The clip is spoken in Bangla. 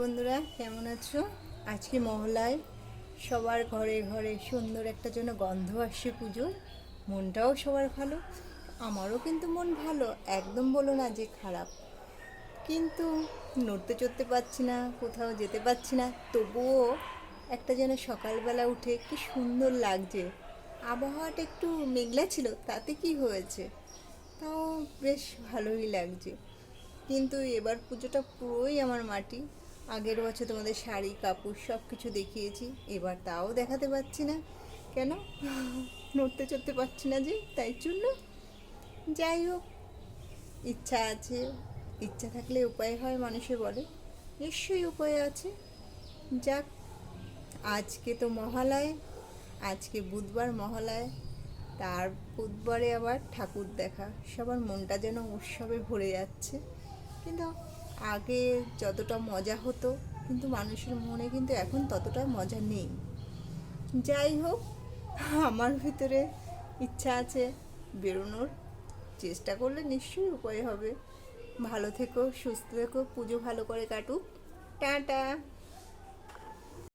বন্ধুরা, কেমন আছো? আজকে মহলায় সবার ঘরে ঘরে সুন্দর একটা জন্য গন্ধ আসছে পুজোর। মনটাও সবার ভালো, আমারও কিন্তু মন ভালো, একদম বলো না যে খারাপ। কিন্তু নড়তে চড়তে পারছি না, কোথাও যেতে পারছি না, তবুও একটা যেন সকালবেলা উঠে কি সুন্দর লাগছে। আবহাওয়াটা একটু মেঘলা ছিল, তাতে কি হয়েছে? তাও বেশ ভালোই লাগছে। কিন্তু এবার পুজোটা পুরোই আমার মাটি আগের বছর তোমাদের শাড়ি, কাপড় সব কিছু দেখিয়েছি, এবার তাও দেখাতে পারছি না। কেন? নড়তে চড়তে পারছি না যে, তাই জন্য। যাই হোক, ইচ্ছা আছে। ইচ্ছা থাকলে উপায় হয়, মানুষে বলে। নিশ্চয়ই উপায় আছে। যাক, আজকে তো মহালয়। আজকে বুধবার মহালয়। তার বুধবারে আবার ঠাকুর দেখা। সবার মনটা যেন উৎসবে ভরে যাচ্ছে। কিন্তু আগে যতটা মজা হতো, কিন্তু মানুষের মনে কিন্তু এখন ততটা মজা নেই। যাই হোক, আমার ভিতরে ইচ্ছা আছে বেরোনোর। চেষ্টা করলে নিশ্চয়ই উপায় হবে। ভালো থেকো, সুস্থ থেকো, পুজো ভালো করে কাটুক। টাটা!